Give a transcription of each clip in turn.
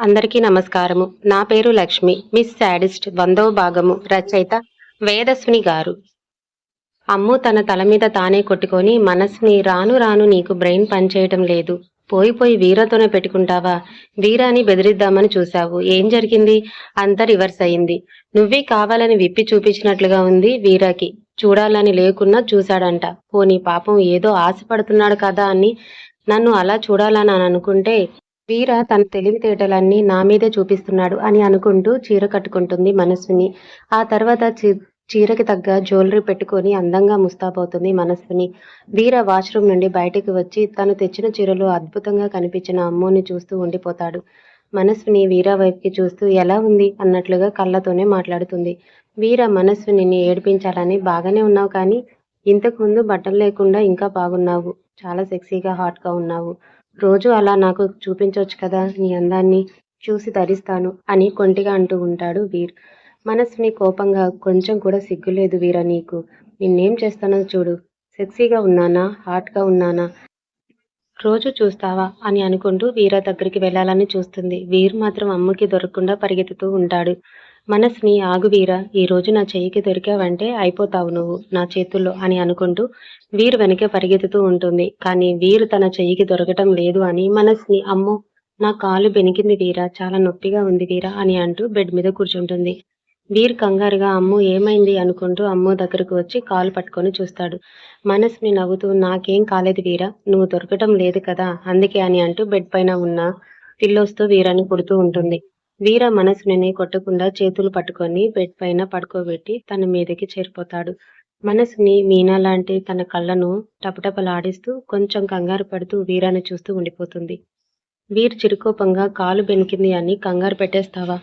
అందరికీ నమస్కారము. నా పేరు లక్ష్మి. మిస్ శాడిస్ట్ వందవ భాగము రచయిత వేదస్విని గారు. అమ్ము తన తల మీద తానే కొట్టుకొని మనస్సుని రాను రాను నీకు బ్రెయిన్ పనిచేయటం లేదు. పోయి పోయి వీరతోనే పెట్టుకుంటావా? వీరాని బెదిరిద్దామని చూశావు. ఏం జరిగింది? అంతా రివర్స్ అయింది. నువ్వే కావాలని విప్పి చూపించినట్లుగా ఉంది వీరాకి. చూడాలని లేకున్నా చూశాడంట. పోనీ పాపం ఏదో ఆశపడుతున్నాడు కదా అని నన్ను అలా చూడాలని అని అనుకుంటే వీర తన తెలివితేటలన్నీ నా మీదే చూపిస్తున్నాడు అని అనుకుంటూ చీర కట్టుకుంటుంది మనస్విని. ఆ తర్వాత చీరకి తగ్గ జ్యువెలరీ పెట్టుకొని అందంగా ముస్తాబవుతుంది మనస్విని. వీర వాష్రూమ్ నుండి బయటికి వచ్చి తను తెచ్చిన చీరలో అద్భుతంగా కనిపించిన అమ్మోని చూస్తూ ఉండిపోతాడు. మనస్విని వీర వైపుకి చూస్తూ ఎలా ఉంది? అన్నట్లుగా కళ్ళతోనే మాట్లాడుతుంది. వీర మనస్విని ఏడిపించాలని బాగానే ఉన్నావు కానీ ఇంతకు ముందు బట్టలు లేకుండా ఇంకా బాగున్నావు. చాలా సెక్సీగా హాట్గా ఉన్నావు. రోజు అలా నాకు చూపించవచ్చు కదా నీ అందాన్ని చూసి ధరిస్తాను అని కొంటిగా అంటూ ఉంటాడు వీర్. మనస్సుని కోపంగా కొంచెం కూడా సిగ్గులేదు వీర నీకు. నిన్నేం చేస్తానో చూడు. సెక్సీగా ఉన్నానా? హాట్గా ఉన్నానా? రోజు చూస్తావా? అని అనుకుంటూ వీర దగ్గరికి వెళ్ళాలని చూస్తుంది. వీర్ మాత్రం అమ్మకి దొరకకుండా పరిగెత్తుతూ ఉంటాడు. మనసుని ఆగువీరా ఈరోజు ఈ రోజు నా చెయ్యికి దొరికావంటే అయిపోతావు నువ్వు నా చేతుల్లో అని అనుకుంటూ వీరు వెనకే పరిగెత్తుతూ ఉంటుంది. కానీ వీరు తన చెయ్యికి దొరకటం లేదు అని మనసుని అమ్మో నా కాలు బెనికింది వీరా చాలా నొప్పిగా ఉంది వీరా అని అంటూ బెడ్ మీద కూర్చుంటుంది. వీర్ కంగారుగా అమ్ము ఏమైంది అనుకుంటూ అమ్ము దగ్గరకు వచ్చి కాలు పట్టుకొని చూస్తాడు. మనసుని నవ్వుతూ నాకేం కాలేదు వీరా నువ్వు దొరకటం లేదు కదా అందుకే అని అంటూ బెడ్ పైన ఉన్న పిల్లోస్తో వీరాని పుడుతూ ఉంటుంది. వీర మనసుని కొట్టకుండా చేతులు పట్టుకొని బెడ్ పైన పడుకోబెట్టి తన మీదకి చేరిపోతాడు. మనసుని మీనా లాంటి తన కళ్ళను టపటపలాడిస్తూ కొంచెం కంగారు పడుతూ వీరాని చూస్తూ ఉండిపోతుంది. వీర్ చిరుకోపంగా కాలు బెనికింది అని కంగారు పెట్టేస్తావా?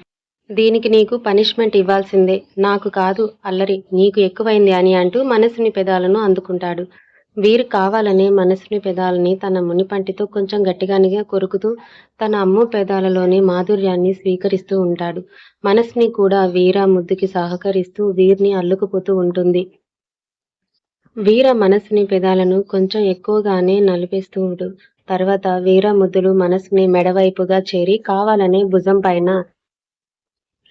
దీనికి నీకు పనిష్మెంట్ ఇవ్వాల్సిందే. నాకు కాదు అల్లరి నీకు ఎక్కువైంది అని అంటూ మనసుని పెదాలను అందుకుంటాడు. వీరు కావాలనే మనసుని పెదాలని తన మునిపంటితో కొంచెం గట్టిగానిగా కొరుకుతూ తన అమ్ము పెదాలలోని మాధుర్యాన్ని స్వీకరిస్తూ ఉంటాడు. మనసుని కూడా వీర ముద్దుకి సహకరిస్తూ వీరిని అల్లుకుపోతూ ఉంటుంది. వీర మనసుని పెదాలను కొంచెం ఎక్కువగానే నలిపేస్తూ ఉండు. తర్వాత వీర ముద్దులు మనసుని మెడవైపుగా చేరి కావాలనే భుజం పైన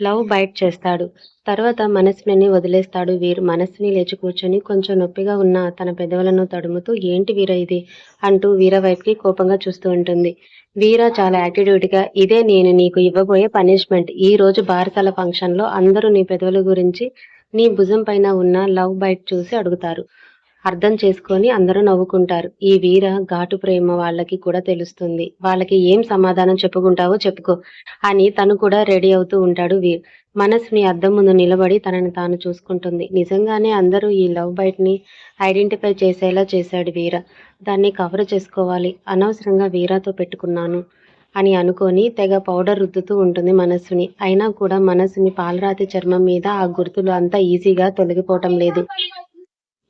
లవ్ బైట్ చేస్తాడు. తర్వాత మనసుని వదిలేస్తాడు. వీరు మనసుని లేచి కూర్చొని కొంచెం నొప్పిగా ఉన్న తన పెదవులను తడుముతూ ఏంటి వీర ఇది? అంటూ వీర వైపుకి కోపంగా చూస్తూ ఉంటుంది. వీర చాలా యాటిట్యూడ్గా ఇదే నేను నీకు ఇవ్వబోయే పనిష్మెంట్. ఈ రోజు బారసాల ఫంక్షన్లో అందరూ నీ పెదవుల గురించి నీ భుజం పైన ఉన్న లవ్ బైట్ చూసి అడుగుతారు. అర్థం చేసుకొని అందరూ నవ్వుకుంటారు. ఈ వీర ఘాటు ప్రేమ వాళ్ళకి కూడా తెలుస్తుంది. వాళ్ళకి ఏం సమాధానం చెప్పుకుంటావో చెప్పుకో అని తను కూడా రెడీ అవుతూ ఉంటాడు వీర్. మనసుని అద్దం ముందు నిలబడి తనని తాను చూసుకుంటుంది. నిజంగానే అందరూ ఈ లవ్ బైట్ని ఐడెంటిఫై చేసేలా చేశాడు వీర. దాన్ని కవర్ చేసుకోవాలి. అనవసరంగా వీరాతో పెట్టుకున్నాను అని అనుకొని తెగ పౌడర్ రుద్దుతూ ఉంటుంది మనస్సుని. అయినా కూడా మనసుని పాలరాతి చర్మం మీద ఆ గుర్తులు అంత ఈజీగా తొలగిపోవటం లేదు.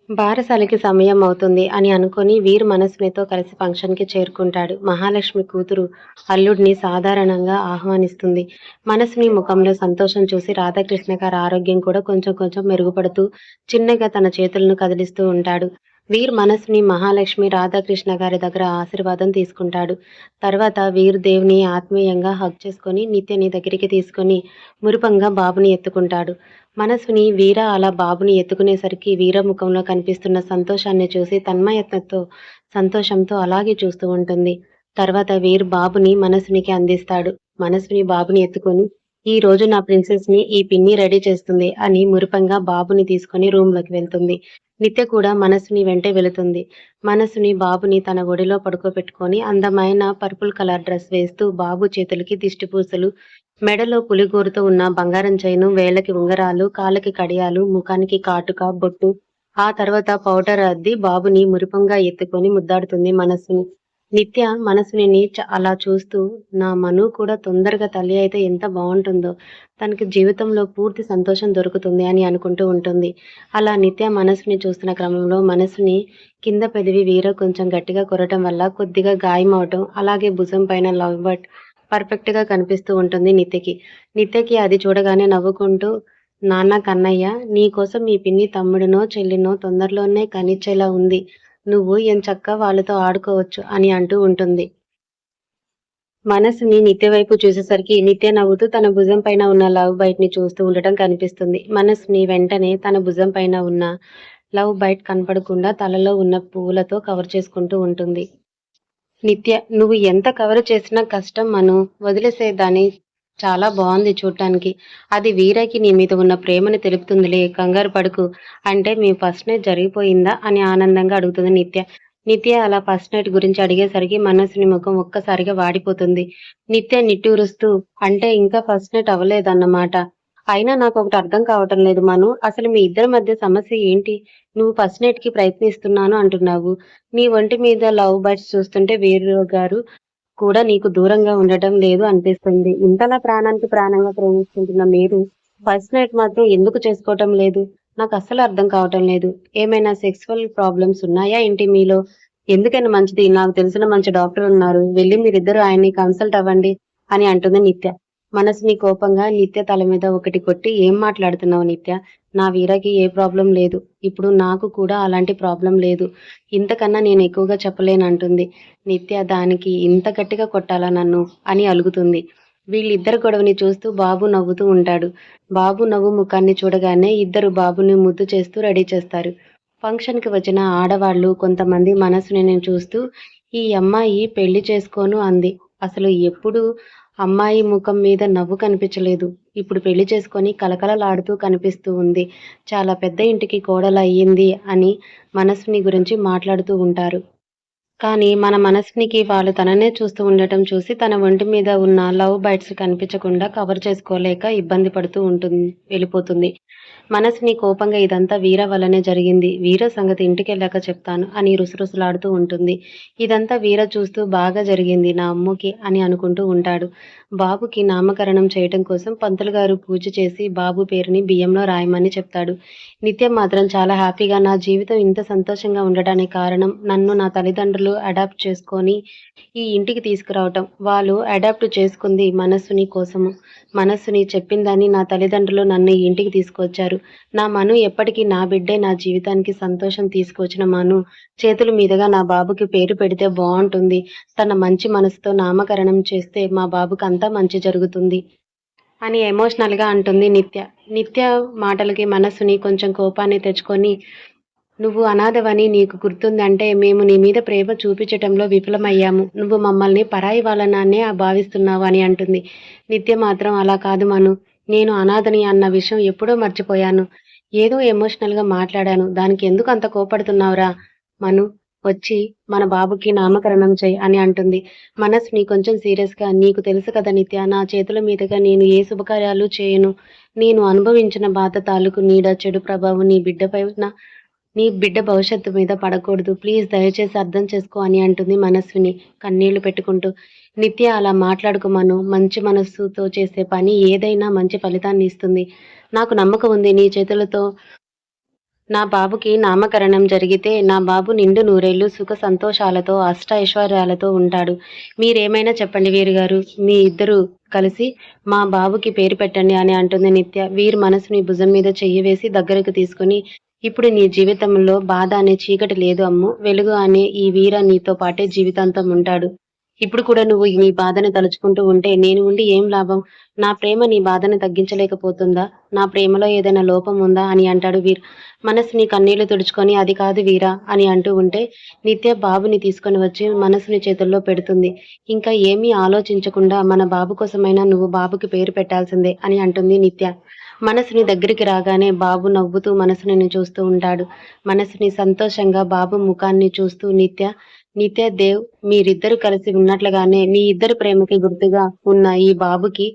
బారసాలకి సమయం అవుతుంది అని అనుకొని వీర్ మనసునితో కలిసి ఫంక్షన్కి చేరుకుంటాడు. మహాలక్ష్మి కూతురు అల్లుడిని సాధారణంగా ఆహ్వానిస్తుంది. మనసుని ముఖంలో సంతోషం చూసి రాధాకృష్ణ గారి ఆరోగ్యం కూడా కొంచెం కొంచెం మెరుగుపడుతూ చిన్నగా తన చేతులను కదిలిస్తూ ఉంటాడు. వీర్ మనసుని మహాలక్ష్మి రాధాకృష్ణ గారి దగ్గర ఆశీర్వాదం తీసుకుంటాడు. తర్వాత వీర్ దేవుని ఆత్మీయంగా హక్ చేసుకొని నిత్యని దగ్గరికి తీసుకొని మురిపంగా బాబుని ఎత్తుకుంటాడు. మనసుని వీర అలా బాబుని ఎత్తుకునేసరికి వీర ముఖంలో కనిపిస్తున్న సంతోషాన్ని చూసి తన్మయత్నంతో సంతోషంతో అలాగే చూస్తూ ఉంటుంది. తర్వాత వీర్ బాబుని మనసునికి అందిస్తాడు. మనసుని బాబుని ఎత్తుకొని ఈ రోజు నా ప్రిన్సెస్ని ఈ పిన్ని రెడీ చేస్తుంది అని మురిపంగా బాబుని తీసుకొని రూమ్లోకి వెళ్తుంది. నిత్య కూడా మనసుని వెంటే వెళుతుంది. మనసుని బాబుని తన ఒడిలో పడుకోబెట్టుకొని అందమైన పర్పుల్ కలర్ డ్రెస్ వేస్తూ బాబు చేతులకి దిష్టి పూసలు మెడలో పులిగోరుతో ఉన్న బంగారం చైను వేళ్ళకి ఉంగరాలు కాళ్ళకి కడియాలు ముఖానికి కాటుక బొట్టు ఆ తర్వాత పౌడర్ అద్ది బాబుని మురిపంగా ఎత్తుకొని ముద్దాడుతుంది మనసుని నిత్య మనసుని చ- అలా చూస్తూ నా మను కూడా తొందరగా తల్లి అయితే ఎంత బాగుంటుందో తనకి జీవితంలో పూర్తి సంతోషం దొరుకుతుంది అని అనుకుంటూ ఉంటుంది. అలా నిత్య మనసుని చూస్తున్న క్రమంలో మనసుని కింద పెదివి వీర కొంచెం గట్టిగా కొరటం వల్ల కొద్దిగా గాయం అవటం అలాగే భుజం పైన లవ్ బట్ పర్ఫెక్ట్గా కనిపిస్తూ ఉంటుంది నిత్యకి నిత్యకి అది చూడగానే నవ్వుకుంటూ నాన్న కన్నయ్య నీకోసం మీ పిన్ని తమ్ముడినో చెల్లినో తొందరలోనే కనిచ్చేలా ఉంది. నువ్వు ఎంచక్క వాళ్ళతో ఆడుకోవచ్చు అని అంటూ ఉంటుంది. మనసుని నిత్య వైపు చూసేసరికి నిత్య నవ్వుతూ తన భుజం పైన ఉన్న లవ్ బైట్ని చూస్తూ ఉండటం కనిపిస్తుంది. మనసుని వెంటనే తన భుజం పైన ఉన్న లవ్ బైట్ కనపడకుండా తలలో ఉన్న పువ్వులతో కవర్ చేసుకుంటూ ఉంటుంది. నిత్య నువ్వు ఎంత కవర్ చేసినా కష్టం మను. వదిలేసేదాన్ని చాలా బాగుంది చూడటానికి అది వీరకి నీ మీద ఉన్న ప్రేమని తెలుపుతుందిలే. కంగారు పడుకు. అంటే మీ ఫస్ట్ నైట్ జరిగిపోయిందా అని ఆనందంగా అడుగుతుంది నిత్య. నిత్య అలా ఫస్ట్ నైట్ గురించి అడిగేసరికి మనసుని ముఖం ఒక్కసారిగా వాడిపోతుంది. నిత్య నిట్టూరుస్తూ అంటే ఇంకా ఫస్ట్ నైట్ అవ్వలేదన్నమాట. అయినా నాకు ఒకటి అర్థం కావటం లేదు మను. అసలు మీ ఇద్దరి మధ్య సమస్య ఏంటి? నువ్వు ఫస్ట్ నైట్కి ప్రయత్నిస్తున్నాను అంటున్నావు. నీ ఒంటి మీద లవ్ బర్డ్స్ చూస్తుంటే వేరు గారు కూడా నీకు దూరంగా ఉండటం లేదు అనిపిస్తుంది. ఇంతలా ప్రాణానికి ప్రాణంగా ప్రేమిస్తుంటున్న మీరు ఫస్ట్ నైట్ మాత్రం ఎందుకు చేసుకోవటం లేదు? నాకు అస్సలు అర్థం కావటం లేదు. ఏమైనా సెక్సువల్ ప్రాబ్లమ్స్ ఉన్నాయా ఏంటి మీలో? ఎందుకైనా మంచిది. నాకు తెలిసిన మంచి డాక్టర్ ఉన్నారు వెళ్ళి మీరిద్దరు ఆయన్ని కన్సల్ట్ అవ్వండి అని అంటుంది నిత్య. మనసుని కోపంగా నిత్య తల మీద ఒకటి కొట్టి ఏం మాట్లాడుతున్నావు నిత్య? నా వీరకి ఏ ప్రాబ్లం లేదు. ఇప్పుడు నాకు కూడా అలాంటి ప్రాబ్లం లేదు. ఇంతకన్నా నేను ఎక్కువగా చెప్పలేనంటుంది. నిత్య దానికి ఇంత గట్టిగా కొట్టాలా నన్ను? అని అలుగుతుంది. వీళ్ళిద్దరు గొడవని చూస్తూ బాబు నవ్వుతూ ఉంటాడు. బాబు నవ్వు ముఖాన్ని చూడగానే ఇద్దరు బాబుని ముద్దు చేస్తూ రెడీ చేస్తారు. ఫంక్షన్కి వచ్చిన ఆడవాళ్ళు కొంతమంది మనసుని నేను చూస్తూ ఈ అమ్మాయి పెళ్ళి చేసుకోను అంది. అసలు ఎప్పుడు అమ్మాయి ముఖం మీద నవ్వు కనిపించలేదు. ఇప్పుడు పెళ్ళి చేసుకొని కలకలలాడుతూ కనిపిస్తూ ఉంది. చాలా పెద్ద ఇంటికి కోడలు అయ్యింది అని మనసుని గురించి మాట్లాడుతూ ఉంటారు. కానీ మన మనసునికి వాళ్ళు తననే చూస్తూ ఉండటం చూసి తన ఒంటి మీద ఉన్న లవ్ బైట్స్ కనిపించకుండా కవర్ చేసుకోలేక ఇబ్బంది పడుతూ ఉంటుంది వెళ్ళిపోతుంది. మనసుని కోపంగా ఇదంతా వీర వల్లనే జరిగింది. వీర సంగతి ఇంటికి వెళ్ళాక చెప్తాను అని రుసరుసలాడుతూ ఉంటుంది. ఇదంతా వీర చూస్తూ బాగా జరిగింది నా అమ్మకి అని అనుకుంటూ ఉంటాడు. బాబుకి నామకరణం చేయటం కోసం పంతులు గారు పూజ చేసి బాబు పేరుని బియ్యంలో రాయమని చెప్తాడు. నిత్యం మాత్రం చాలా హ్యాపీగా నా జీవితం ఇంత సంతోషంగా ఉండడానికి కారణం నన్ను నా తల్లిదండ్రులు అడాప్ట్ చేసుకొని ఈ ఇంటికి తీసుకురావటం. వాళ్ళు అడాప్ట్ చేసుకుంది మనస్సుని కోసము. మనస్సుని చెప్పిందని నా తల్లిదండ్రులు నన్ను ఈ ఇంటికి తీసుకొచ్చారు నా మను ఎప్పటికీ నా బిడ్డే నా జీవితానికి సంతోషం తీసుకొచ్చిన మను. చేతుల మీదుగా నా బాబుకి పేరు పెడితే బాగుంటుంది. తన మంచి మనసుతో నామకరణం చేస్తే మా బాబుకి అంతా మంచి జరుగుతుంది. అని ఎమోషనల్గా అంటుంది నిత్య. నిత్య మాటలకి మనసుని కొంచెం కోపాన్ని తెచ్చుకొని నువ్వు అనాథవని నీకు గుర్తుందంటే మేము నీ మీద ప్రేమ చూపించటంలో విఫలమయ్యాము. నువ్వు మమ్మల్ని పరాయి వాళ్ళనాన్నే భావిస్తున్నావు అని అంటుంది. నిత్య మాత్రం అలా కాదు మను. నేను అనాథని అన్న విషయం ఎప్పుడో మర్చిపోయాను. ఏదో ఎమోషనల్గా మాట్లాడాను. దానికి ఎందుకు అంత కోపడుతున్నావురా? మను వచ్చి మన బాబుకి నామకరణం చేయి అని అంటుంది. మనస్సుని కొంచెం సీరియస్గా నీకు తెలుసు కదా నిత్య నా చేతుల మీదుగా నేను ఏ శుభకార్యాలు చేయను. నేను అనుభవించిన బాధ తాలూకు నీడ చెడు ప్రభావం నీ బిడ్డపై నీ బిడ్డ భవిష్యత్తు మీద పడకూడదు. ప్లీజ్ దయచేసి అర్థం చేసుకో అని అంటుంది మనస్విని కన్నీళ్ళు పెట్టుకుంటూ. నిత్య అలా మాట్లాడుకోమను మంచి మనస్సుతో చేసే పని ఏదైనా మంచి ఫలితాన్ని ఇస్తుంది. నాకు నమ్మకం ఉంది. నీ చేతులతో నా బాబుకి నామకరణం జరిగితే నా బాబు నిండు నూరేళ్ళు సుఖ సంతోషాలతో అష్ట ఐశ్వర్యాలతో ఉంటాడు. మీరేమైనా చెప్పండి వీరు గారు మీ ఇద్దరు కలిసి మా బాబుకి పేరు పెట్టండి అని అంటుంది నిత్య. వీరి మనసుని భుజం మీద చెయ్యి వేసి దగ్గరకు తీసుకుని ఇప్పుడు నీ జీవితంలో బాధ అనే చీకటి లేదు అమ్ము. వెలుగు అనే ఈ వీర నీతో పాటే జీవితాంతం ఉంటాడు. ఇప్పుడు కూడా నువ్వు నీ బాధను తలుచుకుంటూ ఉంటే నేను ఉండి ఏం లాభం? నా ప్రేమ నీ బాధను తగ్గించలేకపోతుందా? నా ప్రేమలో ఏదైనా లోపం ఉందా అని అంటాడు వీర్. మనసుని కన్నీళ్ళు తుడుచుకొని అది కాదు వీరా అని అంటూ ఉంటే నిత్య బాబుని తీసుకొని వచ్చి మనసుని చేతుల్లో పెడుతుంది. ఇంకా ఏమీ ఆలోచించకుండా మన బాబు కోసమైనా నువ్వు బాబుకి పేరు పెట్టాల్సిందే అని అంటుంది నిత్య. మనసుని దగ్గరికి రాగానే బాబు నవ్వుతూ మనసుని చూస్తూ ఉంటాడు. మనసుని సంతోషంగా బాబు ముఖాన్ని చూస్తూ నిత్య నిత్య దేవ్ మీరిద్దరు కలిసి ఉన్నట్లుగానే మీ ఇద్దరు ప్రేమకి గుర్తుగా ఉన్న ఈ బాబుకి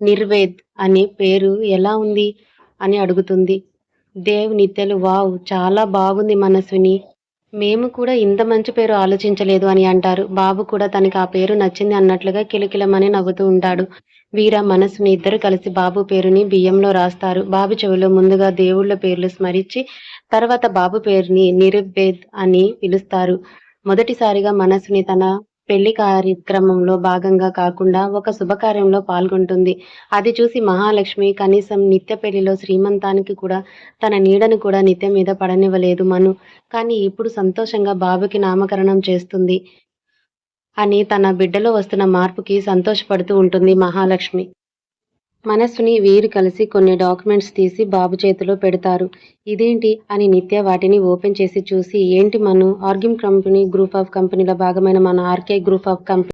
నిర్వేద్ అనే పేరు ఎలా ఉంది? అని అడుగుతుంది. దేవ్ నిత్యలు వావ్ చాలా బాగుంది మనసుని మేము కూడా ఇంత మంచి పేరు ఆలోచించలేదు అని అంటారు. బాబు కూడా తనకి ఆ పేరు నచ్చింది అన్నట్లుగా కిలకిలమని నవ్వుతూ ఉంటాడు. వీర మనసుని ఇద్దరు కలిసి బాబు పేరుని బియ్యంలో రాస్తారు. బాబు చెవిలో ముందుగా దేవుళ్ళ పేర్లు స్మరించి తర్వాత బాబు పేరుని నిరుబేద్ అని పిలుస్తారు. మొదటిసారిగా మనసుని తన పెళ్ళి కార్యక్రమంలో భాగంగా కాకుండా ఒక శుభకార్యంలో పాల్గొంటుంది. అది చూసి మహాలక్ష్మి కనీసం నిత్య పెళ్ళిలో శ్రీమంతానికి కూడా తన నీడను కూడా నిత్య మీద పడనివ్వలేదు మను. కానీ ఇప్పుడు సంతోషంగా బాబుకి నామకరణం చేస్తుంది. అని తన బిడ్డలో వస్తున్న మార్పుకి సంతోషపడుతూ ఉంటుంది మహాలక్ష్మి. మనస్సుని వీరు కలిసి కొన్ని డాక్యుమెంట్స్ తీసి బాబు చేతిలో పెడతారు. ఇదేంటి? అని నిత్య వాటిని ఓపెన్ చేసి చూసి ఏంటి మను? ఆర్గిమ్ కంపెనీ గ్రూప్ ఆఫ్ కంపెనీల భాగమైన మన ఆర్కే గ్రూప్ ఆఫ్ కంపెనీ